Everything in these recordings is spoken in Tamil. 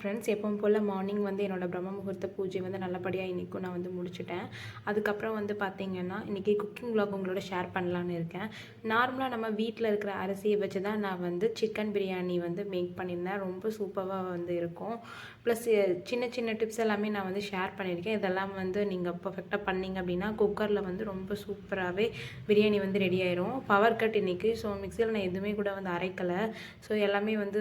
ஃப்ரெண்ட்ஸ் எப்பவும் போல் மார்னிங் வந்து என்னோடய பிரம்ம முகூர்த்த பூஜை வந்து நல்லபடியாக இன்றைக்கும் நான் வந்து முடிச்சுட்டேன். அதுக்கப்புறம் வந்து பார்த்தீங்கன்னா இன்றைக்கி குக்கிங் vlog உங்களோட ஷேர் பண்ணலான்னு இருக்கேன். நார்மலாக நம்ம வீட்டில் இருக்கிற அரிசியை வச்சு தான் நான் வந்து சிக்கன் பிரியாணி வந்து மேக் பண்ணியிருந்தேன். ரொம்ப சூப்பராக வந்து இருக்கும். ப்ளஸ் சின்ன சின்ன டிப்ஸ் எல்லாமே நான் வந்து ஷேர் பண்ணியிருக்கேன். இதெல்லாம் வந்து நீங்கள் பர்ஃபெக்டாக பண்ணீங்க அப்படின்னா குக்கரில் வந்து ரொம்ப சூப்பராகவே பிரியாணி வந்து ரெடி ஆயிரும். பவர் கட் இன்றைக்கி ஸோ மிக்சியில் நான் எதுவுமே கூட வந்து அரைக்கலை. ஸோ எல்லாமே வந்து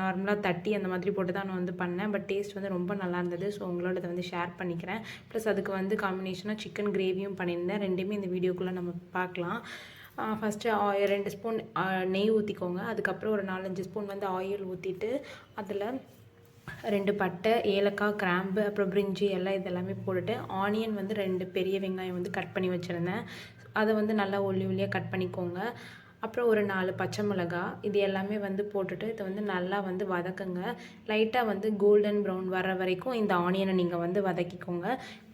நார்மலாக தட்டி அந்த மாதிரி போட்டு தான் நான் வந்து பண்ணேன். பட் டேஸ்ட் வந்து ரொம்ப நல்லா இருந்தது. ஸோ உங்களோட இதை வந்து ஷேர் பண்ணிக்கிறேன். ப்ளஸ் அதுக்கு வந்து காம்பினேஷனாக சிக்கன் கிரேவியும் பண்ணியிருந்தேன். ரெண்டுமே இந்த வீடியோக்குள்ளே நம்ம பார்க்கலாம். ஃபஸ்ட்டு ரெண்டு ஸ்பூன் நெய் ஊற்றிக்கோங்க அதுக்கப்புறம் ஒரு நாலஞ்சு ஸ்பூன் வந்து ஆயில் ஊற்றிட்டு அதில் ரெண்டு பட்டை ஏலக்காய் கிராம்பு அப்புறம் பிரிஞ்சி எல்லாம் இதெல்லாமே போட்டுட்டு ஆனியன் வந்து ரெண்டு பெரிய வெங்காயம் வந்து கட் பண்ணி வச்சுருந்தேன். அதை வந்து நல்லா ஒல்லி ஒல்லியாக கட் பண்ணிக்கோங்க. அப்புறம் ஒரு நாலு பச்சை மிளகா இது எல்லாமே வந்து போட்டுட்டு இதை வந்து நல்லா வந்து வதக்குங்க. லைட்டாக வந்து கோல்டன் ப்ரௌன் வர வரைக்கும் இந்த ஆனியனை நீங்கள் வந்து வதக்கிக்கோங்க.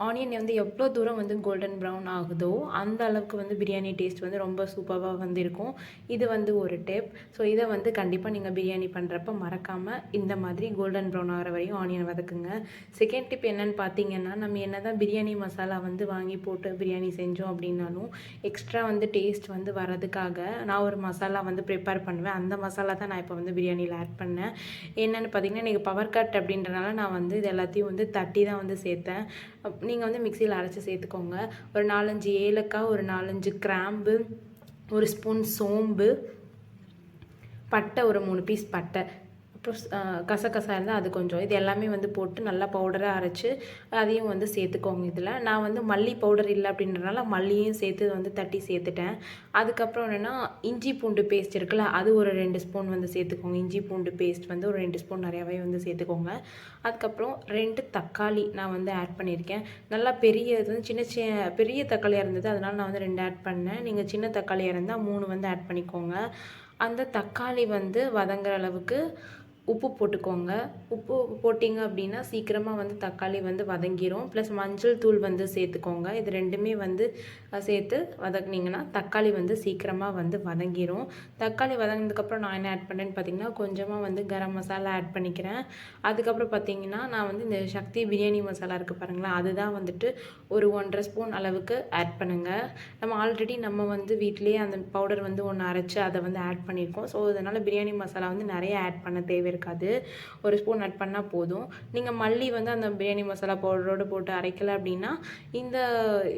ஆனியன் வந்து எவ்வளோ தூரம் வந்து கோல்டன் ப்ரௌன் ஆகுதோ அந்த அளவுக்கு வந்து பிரியாணி டேஸ்ட் வந்து ரொம்ப சூப்பராக வந்து இருக்கும். இது வந்து ஒரு டேப் ஸோ இதை வந்து கண்டிப்பாக நீங்கள் பிரியாணி பண்ணுறப்ப மறக்காமல் இந்த மாதிரி கோல்டன் ப்ரௌன் ஆகிற வரையும் ஆனியன் வதக்குங்க. செகண்ட் டிப் என்னன்னு பார்த்தீங்கன்னா நம்ம என்ன தான் பிரியாணி மசாலா வந்து வாங்கி போட்டு பிரியாணி செஞ்சோம் அப்படின்னாலும் எக்ஸ்ட்ரா வந்து டேஸ்ட் வந்து வரதுக்காக நான் ஒரு மசாலா வந்து ப்ரிப்பேர் பண்ணுவேன். அந்த மசாலா தான் நான் இப்போ வந்து பிரியாணியில் ஆட் பண்ணேன். என்னென்னு பார்த்தீங்கன்னா எனக்கு பவர் கட் அப்படின்றனால நான் வந்து இது எல்லாத்தையும் வந்து தட்டி தான் வந்து சேர்த்தேன். நீங்கள் வந்து மிக்சியில் அரைச்சி சேர்த்துக்கோங்க. ஒரு நாலஞ்சு ஏலக்காய் ஒரு நாலஞ்சு கிராம்பு ஒரு ஸ்பூன் சோம்பு பட்டை ஒரு மூணு பீஸ் பட்டை. கசகசா இருந்தால் அது கொஞ்சம். இது எல்லாமே வந்து போட்டு நல்லா பவுடராக அரைச்சி அதையும் வந்து சேர்த்துக்கோங்க இதில். நான் வந்து மல்லி பவுடர் இல்லை அப்படின்றனால மல்லியும் சேர்த்து வந்து தட்டி சேர்த்துட்டேன். அதுக்கப்புறம் என்னென்னா இஞ்சி பூண்டு பேஸ்ட் இருக்குல்ல அது ஒரு ரெண்டு ஸ்பூன் வந்து சேர்த்துக்கோங்க. இஞ்சி பூண்டு பேஸ்ட் வந்து ஒரு ரெண்டு ஸ்பூன் நிறையாவே வந்து சேர்த்துக்கோங்க. அதுக்கப்புறம் ரெண்டு தக்காளி நான் வந்து ஆட் பண்ணியிருக்கேன். நல்லா பெரிய இது வந்து சின்ன சின்ன பெரிய தக்காளியாக இருந்தது அதனால் நான் வந்து ரெண்டு ஆட் பண்ணேன். நீங்கள் சின்ன தக்காளியாக இருந்தால் மூணு வந்து ஆட் பண்ணிக்கோங்க. அந்த தக்காளி வந்து வதங்குற அளவுக்கு உப்பு போட்டுக்கோங்க. உப்பு போட்டிங்க அப்படின்னா சீக்கிரமாக வந்து தக்காளி வந்து வதங்கிரும். ப்ளஸ் மஞ்சள் தூள் வந்து சேர்த்துக்கோங்க. இது ரெண்டுமே வந்து சேர்த்து வதக்குனிங்கன்னா தக்காளி வந்து சீக்கிரமாக வந்து வதங்கிரும். தக்காளி வதங்கினதுக்கப்புறம் நான் என்ன ஆட் பண்ணேன்னு பார்த்தீங்கன்னா கொஞ்சமாக வந்து கரம் மசாலா ஆட் பண்ணிக்கிறேன். அதுக்கப்புறம் பார்த்தீங்கன்னா நான் வந்து இந்த சக்தி பிரியாணி மசாலா இருக்குது பாருங்களேன் அதுதான் வந்துட்டு ஒரு ஒன்றரை ஸ்பூன் அளவுக்கு ஆட் பண்ணுங்கள் நம்ம ஆல்ரெடி நம்ம வந்து வீட்டிலேயே அந்த பவுடர் வந்து ஒன்று அரைச்சி அதை வந்து ஆட் பண்ணியிருக்கோம் ஸோ அதனால் பிரியாணி மசாலா வந்து நிறைய ஆட் பண்ண தேவை இருக்காது. ஒரு ஸ்பூன் ஆட் பண்ணால் போதும். நீங்கள் மல்லி வந்து அந்த பிரியாணி மசாலா பவுடரோடு போட்டு அரைக்கல அப்படின்னா இந்த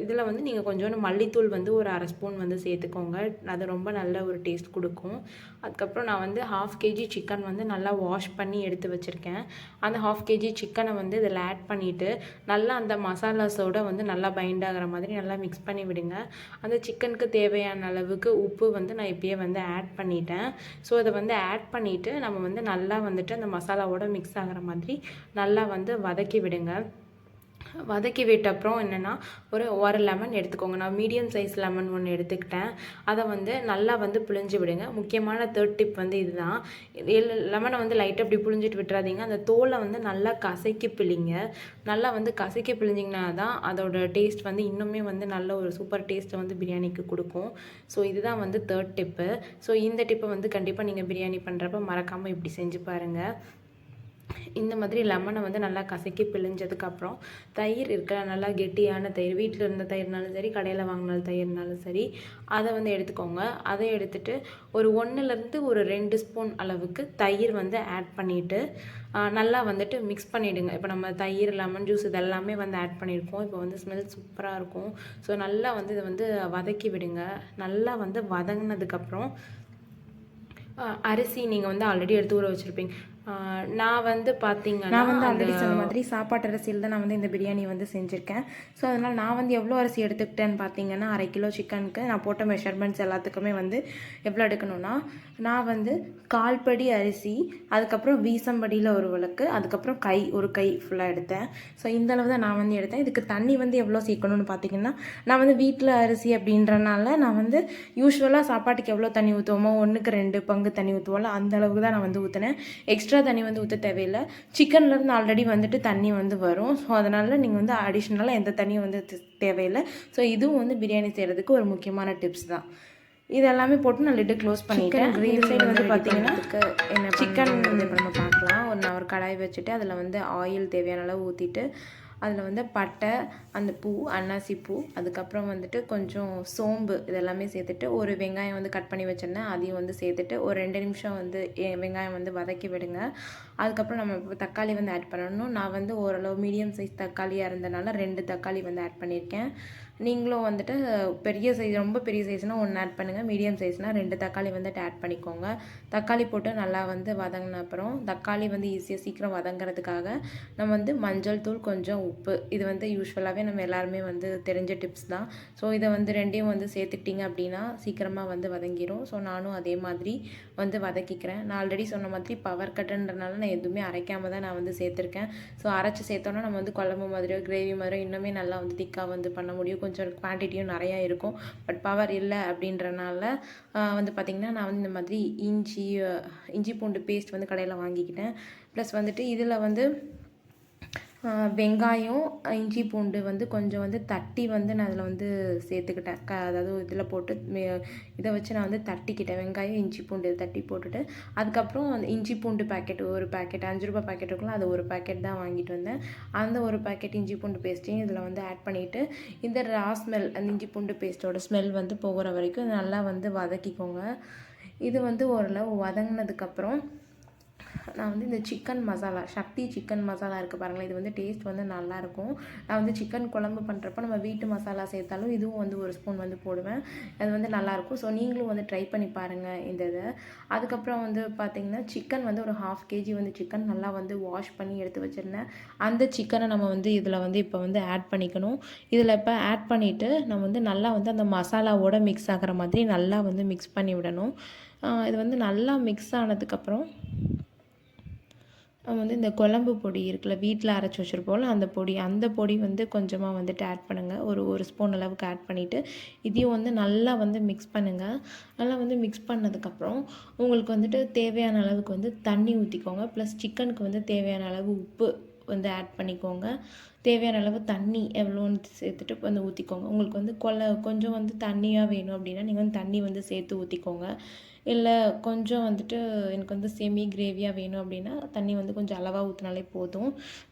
இதில் வந்து நீங்கள் கொஞ்சோண்டு மல்லித்தூள் வந்து ஒரு அரை ஸ்பூன் வந்து சேர்த்துக்கோங்க. அது ரொம்ப நல்ல ஒரு டேஸ்ட் கொடுக்கும். அதுக்கப்புறம் நான் வந்து ஹாஃப் கேஜி சிக்கன் வந்து நல்லா வாஷ் பண்ணி எடுத்து வச்சுருக்கேன். அந்த ஹாஃப் கேஜி சிக்கனை வந்து இதில் ஆட் பண்ணிவிட்டு நல்லா அந்த மசாலாஸோட வந்து நல்லா பைண்ட் ஆகிற மாதிரி நல்லா மிக்ஸ் பண்ணி விடுங்க. அந்த சிக்கனுக்கு தேவையான அளவுக்கு உப்பு வந்து நான் இப்பயே வந்து ஆட் பண்ணிட்டேன். ஸோ அதை வந்து ஆட் பண்ணிவிட்டு நம்ம வந்து நல்லா வந்துட்டு அந்த மசாலாவோட மிக்ஸ் ஆகிற மாதிரி நல்லா வந்து வதக்கி விடுங்க. வதக்கி விட்ட அப்புறம் என்னென்னா ஒரு ஒரு லெமன் எடுத்துக்கோங்க. நான் மீடியம் சைஸ் லெமன் ஒன்று எடுத்துக்கிட்டேன். அதை வந்து நல்லா வந்து புழிஞ்சு விடுங்க. முக்கியமான தேர்ட் டிப் வந்து இதுதான். லெமனை வந்து லைட்டாக அப்படி புழிஞ்சிட்டு விட்டுறாதீங்க. அந்த தோலை வந்து நல்லா கசக்கி பிழிங்க. நல்லா வந்து கசக்கி பிழிஞ்சிங்கன்னா தான் அதோட டேஸ்ட் வந்து இன்னுமே வந்து நல்ல ஒரு சூப்பர் டேஸ்ட்டை வந்து பிரியாணிக்கு கொடுக்கும். ஸோ இதுதான் வந்து தேர்ட் டிப்பு ஸோ இந்த டிப்பை வந்து கண்டிப்பாக நீங்கள் பிரியாணி பண்ணுறப்ப மறக்காமல் இப்படி செஞ்சு பாருங்கள் இந்த மாதிரி லெமனை வந்து நல்லா கசக்கி பிழிஞ்சதுக்கப்புறம் தயிர் இருக்கிற நல்லா கெட்டியான தயிர். வீட்டில் இருந்த தயிர்னாலும் சரி கடையில் வாங்கின தயிர்னாலும் சரி அதை வந்து எடுத்துக்கோங்க. அதை எடுத்துட்டு ஒரு ஒன்றுலேருந்து ஒரு ரெண்டு ஸ்பூன் அளவுக்கு தயிர் வந்து ஆட் பண்ணிவிட்டு நல்லா வந்துட்டு மிக்ஸ் பண்ணிவிடுங்க இப்போ நம்ம தயிர் லெமன் ஜூஸ் இதெல்லாமே வந்து ஆட் பண்ணியிருக்கோம். இப்போ வந்து ஸ்மெல் சூப்பராக இருக்கும். ஸோ நல்லா வந்து இதை வந்து வதக்கி விடுங்க. நல்லா வந்து வதங்கினதுக்கப்புறம் அரிசி நீங்கள் வந்து ஆல்ரெடி எடுத்து ஊற வச்சுருப்பீங்க. நான் வந்து பார்த்தீங்கன்னா நான் வந்து ஆல்ரெடி சொன்ன மாதிரி சாப்பாட்டு அரிசியில் தான் நான் வந்து இந்த பிரியாணி வந்து செஞ்சுருக்கேன். ஸோ அதனால் நான் வந்து எவ்வளோ அரிசி எடுத்துக்கிட்டேன்னு பார்த்தீங்கன்னா அரை கிலோ சிக்கனுக்கு நான் போட்ட மெஷர்மெண்ட்ஸ் எல்லாத்துக்குமே வந்து எவ்வளோ எடுக்கணும்னா நான் வந்து கால்படி அரிசி அதுக்கப்புறம் வீசம்படியில் ஒரு விளக்கு அதுக்கப்புறம் கை ஒரு கை ஃபுல்லாக எடுத்தேன். ஸோ இந்த அளவு தான் நான் வந்து எடுத்தேன். இதுக்கு தண்ணி வந்து எவ்வளோ சேர்க்கணும்னு பார்த்தீங்கன்னா நான் வந்து வீட்டில் அரிசி அப்படின்றனால நான் வந்து யூஸ்வலாக சாப்பாட்டுக்கு எவ்வளோ தண்ணி ஊற்றுவோமோ ஒன்றுக்கு ரெண்டு பங்கு தண்ணி ஊற்றுவோம்ல அந்த அளவுக்கு தான் நான் வந்து ஊற்றினேன் எக்ஸ்ட்ரா தண்ணி வந்து ஊற்ற தேவையில்லை. சிக்கன்லேருந்து ஆல்ரெடி வந்துட்டு தண்ணி வந்து வரும். ஸோ அதனால் நீங்கள் வந்து அடிஷ்னலாக எந்த தண்ணியும் வந்து தேவையில்லை. ஸோ இதுவும் வந்து பிரியாணி செய்கிறதுக்கு ஒரு முக்கியமான டிப்ஸ் தான். இது எல்லாமே போட்டு நான் லிட்டு க்ளோஸ் பண்ணிட்டேன். gravy இந்த சைடு வந்து பார்த்தீங்கன்னா என்ன Chicken சிக்கன் வந்து நம்ம பார்க்கலாம். ஒரு நான் ஒரு கடாய் வச்சுட்டு அதில் வந்து ஆயில் தேவையான அளவு ஊற்றிட்டு அதில் வந்து பட்டை அந்த பூ அன்னாசி பூ அதுக்கப்புறம் வந்துட்டு கொஞ்சம் சோம்பு இதெல்லாமே சேர்த்துட்டு ஒரு வெங்காயம் வந்து கட் பண்ணி வச்சிருந்தேன். அதையும் வந்து சேர்த்துட்டு ஒரு ரெண்டு நிமிஷம் வந்து எ- வெங்காயம் வந்து வதக்கி விடுங்க. அதுக்கப்புறம் நம்ம இப்போ தக்காளி வந்து ஆட் பண்ணணும். நான் வந்து ஓரளவு மீடியம் சைஸ் தக்காளியாக இருந்தனால ரெண்டு தக்காளி வந்து ஆட் பண்ணியிருக்கேன். நீங்களும் வந்துட்டு பெரிய சைஸ் ரொம்ப பெரிய சைஸ்னால் ஒன்று ஆட் பண்ணுங்கள் மீடியம் சைஸ்னால் ரெண்டு தக்காளி வந்துட்டு ஆட் பண்ணிக்கோங்க. தக்காளி போட்டு நல்லா வந்து வதங்கின அப்புறம் தக்காளி வந்து ஈஸியாக சீக்கிரம் வதங்குறதுக்காக நம்ம வந்து மஞ்சள் தூள் கொஞ்சம் உப்பு. இது வந்து யூஸ்வலாகவே நம்ம எல்லாருமே வந்து தெரிஞ்ச டிப்ஸ் தான். ஸோ இதை வந்து ரெண்டையும் வந்து சேர்த்துக்கிட்டிங்க அப்படின்னா சீக்கிரமாக வந்து வதங்கிடும் ஸோ நானும் அதே மாதிரி வந்து வதக்கிக்கிறேன். நான் ஆல்ரெடி சொன்ன மாதிரி பவர் கட்டுன்றனால நான் எதுவுமே அரைக்காம தான் நான் வந்து சேர்த்துருக்கேன். ஸோ அரைச்சி சேர்த்தோன்னா நம்ம வந்து குழம்பு மாதிரியோ கிரேவி மாதிரியோ இன்னுமே நல்லா வந்து திக்காக வந்து பண்ண முடியும். கொஞ்சம் குவான்டிட்டியும் நிறையா இருக்கும். பட் பவர் இல்லை அப்படின்றனால வந்து பார்த்திங்கன்னா நான் வந்து இந்த மாதிரி இஞ்சி இஞ்சி பூண்டு பேஸ்ட் வந்து கடையில் வாங்கிக்கிட்டேன். ப்ளஸ் வந்துட்டு இதில் வந்து வெங்காயம் இஞ்சி பூண்டு வந்து கொஞ்சம் வந்து தட்டி வந்து நான் அதில் வந்து சேர்த்துக்கிட்டேன். க அதாவது இதில் போட்டு இதை வச்சு நான் வந்து தட்டிக்கிட்டேன். வெங்காயம் இஞ்சி பூண்டு இதை தட்டி போட்டுட்டு அதுக்கப்புறம் அந்த இஞ்சி பூண்டு பாக்கெட் ஒரு பேக்கெட் அஞ்சு ரூபாய் பேக்கெட் இருக்குல்ல அது ஒரு பாக்கெட் தான் வாங்கிட்டு வந்தேன். அந்த ஒரு பாக்கெட் இஞ்சி பூண்டு பேஸ்ட்டையும் இதில் வந்து ஆட் பண்ணிவிட்டு இந்த ரா ஸ்மெல் அந்த இஞ்சி பூண்டு பேஸ்ட்டோட ஸ்மெல் வந்து போகிற வரைக்கும் நல்லா வந்து வதக்கிக்கோங்க. இது வந்து ஓரளவு வதங்கினதுக்கப்புறம் நான் வந்து இந்த சிக்கன் மசாலா சக்தி சிக்கன் மசாலா இருக்குது பாருங்களேன். இது வந்து டேஸ்ட் வந்து நல்லாயிருக்கும். நான் வந்து சிக்கன் குழம்பு பண்ணுறப்ப நம்ம வீட்டு மசாலா சேர்த்தாலும் இதுவும் வந்து ஒரு ஸ்பூன் வந்து போடுவேன். அது வந்து நல்லாயிருக்கும். ஸோ நீங்களும் வந்து ட்ரை பண்ணி பாருங்கள் இந்த இதை. அதுக்கப்புறம் வந்து பார்த்திங்கன்னா சிக்கன் வந்து ஒரு ஹாஃப் கேஜி வந்து சிக்கன் நல்லா வந்து வாஷ் பண்ணி எடுத்து வச்சுருந்தேன். அந்த சிக்கனை நம்ம வந்து இதில் வந்து இப்போ வந்து ஆட் பண்ணிக்கணும். இதில் இப்போ ஆட் பண்ணிவிட்டு நம்ம வந்து நல்லா வந்து அந்த மசாலாவோட மிக்ஸ் ஆகிற மாதிரி நல்லா வந்து மிக்ஸ் பண்ணி விடணும். இது வந்து நல்லா மிக்ஸ் ஆனதுக்கப்புறம் வந்து இந்த குழம்பு பொடி இருக்குல்ல வீட்டில் அரைச்சி வச்சுருப்போம்ல அந்த பொடி அந்த பொடி வந்து கொஞ்சமாக வந்துட்டு ஆட் பண்ணுங்கள் ஒரு ஒரு ஸ்பூன் அளவுக்கு ஆட் பண்ணிவிட்டு இதையும் வந்து நல்லா வந்து மிக்ஸ் பண்ணுங்கள் நல்லா வந்து மிக்ஸ் பண்ணதுக்கப்புறம் உங்களுக்கு வந்துட்டு தேவையான அளவுக்கு வந்து தண்ணி ஊற்றிக்கோங்க ப்ளஸ் சிக்கனுக்கு வந்து தேவையான அளவு உப்பு வந்து ஆட் பண்ணிக்கோங்க. தேவையான அளவு தண்ணி எவ்வளோன்னு சேர்த்துட்டு வந்து ஊற்றிக்கோங்க உங்களுக்கு வந்து கொல கொஞ்சம் வந்து தண்ணியாக வேணும் அப்படின்னா நீங்கள் வந்து தண்ணி வந்து சேர்த்து ஊற்றிக்கோங்க இல்லை கொஞ்சம் வந்துட்டு எனக்கு வந்து செமி கிரேவியாக வேணும் அப்படின்னா தண்ணி வந்து கொஞ்சம் அளவாக ஊற்றினாலே போதும்.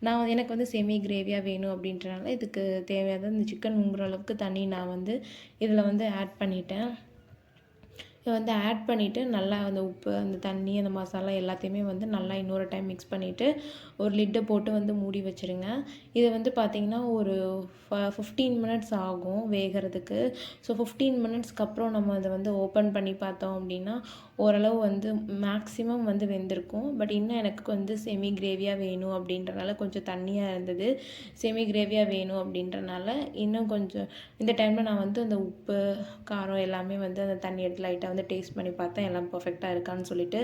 நான் எனக்கு வந்து செமி கிரேவியாக வேணும் அப்படின்றனால இதுக்கு தேவையான இந்த சிக்கன் முங்குற அளவுக்கு தண்ணி நான் வந்து இதில் வந்து ஆட் பண்ணிட்டேன். வந்து ஆட் பண்ணிவிட்டு நல்லா அந்த உப்பு அந்த தண்ணி அந்த மசாலா எல்லாத்தையுமே வந்து நல்லா இன்னொரு டைம் மிக்ஸ் பண்ணிவிட்டு ஒரு லிட்டை போட்டு வந்து மூடி வச்சுருங்க. இது வந்து பார்த்திங்கன்னா ஒரு ஃபிஃப்டீன் மினிட்ஸ் ஆகும் வேகிறதுக்கு. ஸோ ஃபிஃப்டீன் மினிட்ஸ்க்கு அப்புறம் நம்ம அதை வந்து ஓப்பன் பண்ணி பார்த்தோம் அப்படின்னா ஓரளவு வந்து மேக்ஸிமம் வந்து வெந்திருக்கும். பட் இன்னும் எனக்கு வந்து செமி கிரேவியாக வேணும் அப்படின்றனால கொஞ்சம் தண்ணியாக இருந்தது. செமி கிரேவியாக வேணும் அப்படின்றனால இன்னும் கொஞ்சம் இந்த டைமில் நான் வந்து அந்த உப்பு காரம் எல்லாமே வந்து அந்த தண்ணி எடுத்து லைட்டாக வந்து டேஸ்ட் பண்ணி பார்த்தேன் எல்லாம் பர்ஃபெக்டாக இருக்கான்னு சொல்லிட்டு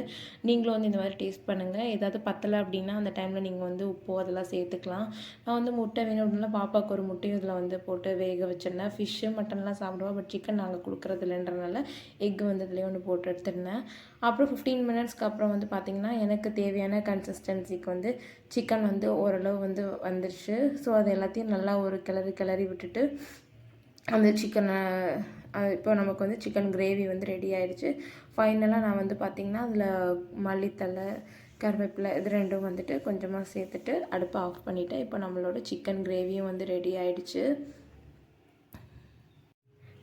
நீங்களும் வந்து இந்த மாதிரி டேஸ்ட் பண்ணுங்கள் ஏதாவது பத்தலை அப்படின்னா அந்த டைமில் நீங்கள் வந்து உப்பு அதெல்லாம் சேர்த்துக்கலாம். நான் வந்து முட்டை வேணும் அப்படின்னா பாப்பாவுக்கு ஒரு முட்டையும் இதில் வந்து போட்டு வேக வச்சிருந்தேன். ஃபிஷ்ஷு மட்டன்லாம் சாப்பிடுவோம் பட் சிக்கன் நாங்கள் கொடுக்குறது இல்லைன்றனால எக் வந்து இதுலேயே ஒன்று போட்டு எடுத்துருந்தேன். அப்புறம் ஃபிஃப்டீன் மினிட்ஸ்க்கு அப்புறம் வந்து பார்த்திங்கன்னா எனக்கு தேவையான கன்சிஸ்டன்சிக்கு வந்து சிக்கன் வந்து ஓரளவு வந்து வந்துருச்சு. ஸோ அது எல்லாத்தையும் நல்லா ஒரு கிளறி கிளறி விட்டுட்டு அந்த சிக்கனை இப்போ நமக்கு வந்து சிக்கன் கிரேவி வந்து ரெடி ஆயிடுச்சு. ஃபைனலாக நான் வந்து பார்த்திங்கன்னா அதில் மல்லித்தலை கருவேப்பிலை இது ரெண்டும் வந்துட்டு கொஞ்சமாக சேர்த்துட்டு அடுப்பை ஆஃப் பண்ணிவிட்டேன் இப்போ நம்மளோட சிக்கன் கிரேவியும் வந்து ரெடி ஆயிடுச்சு.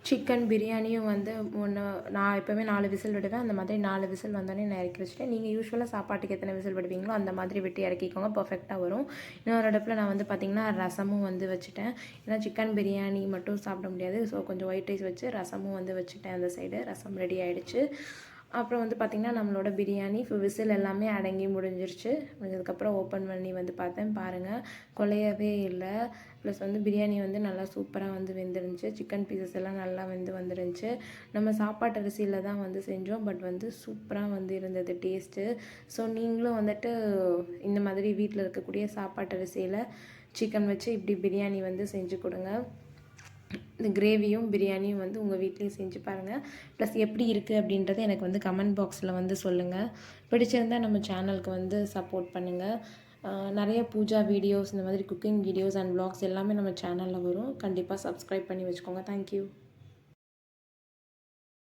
சிக்கன் பிரியாணியும் வந்து ஒன்று நான் எப்போவுமே நாலு விசில் விடுவேன். அந்த மாதிரி நாலு விசில் வந்தோடனே நான் இறக்கி வச்சுட்டேன். நீங்கள் யூஸ்வலாக சாப்பாட்டுக்கு எத்தனை விசில் விடுவீங்களோ அந்த மாதிரி விட்டு இறக்கிக்கோங்க. பர்ஃபெக்டாக வரும். இன்னொரு அடுப்பில் நான் வந்து பார்த்திங்கன்னா ரசமும் வந்து வச்சுட்டேன். ஏன்னா சிக்கன் பிரியாணி மட்டும் சாப்பிட முடியாது. ஸோ கொஞ்சம் ஒயிட் ரைஸ் வச்சு ரசமும் வந்து வச்சுட்டேன் அந்த சைடு ரசம் ரெடி ஆகிடுச்சு அப்புறம் வந்து பார்த்திங்கன்னா நம்மளோட பிரியாணி விசில் எல்லாமே அடங்கி முடிஞ்சிருச்சு. முடிஞ்சதுக்கப்புறம் ஓப்பன் பண்ணி வந்து பார்த்தேன். பாருங்கள் குலையவே இல்லை. ப்ளஸ் வந்து பிரியாணி வந்து நல்லா சூப்பராக வந்து வெந்துருந்துச்சு. சிக்கன் பீசஸ் எல்லாம் நல்லா வெந்து வந்துருந்துச்சு. நம்ம சாப்பாட்டு அரிசியில் தான் வந்து செஞ்சோம். பட் வந்து சூப்பராக வந்து இருந்தது டேஸ்ட்டு ஸோ நீங்களும் வந்துட்டு இந்த மாதிரி வீட்டில் இருக்கக்கூடிய சாப்பாட்டு அரிசியில் சிக்கன் வச்சு இப்படி பிரியாணி வந்து செஞ்சு கொடுங்க. இந்த கிரேவியும் பிரியாணியும் வந்து உங்கள் வீட்லேயும் செஞ்சு பாருங்கள் ப்ளஸ் எப்படி இருக்குது அப்படின்றத எனக்கு வந்து கமெண்ட் பாக்ஸில் வந்து சொல்லுங்கள் பிடிச்சிருந்தா நம்ம சேனலுக்கு வந்து சப்போர்ட் பண்ணுங்கள் நிறைய பூஜா வீடியோஸ் இந்த மாதிரி குக்கிங் வீடியோஸ் அண்ட் ப்ளாக்ஸ் எல்லாமே நம்ம சேனலில் வரும். கண்டிப்பாக சப்ஸ்கிரைப் பண்ணி வச்சுக்கோங்க. தேங்க்யூ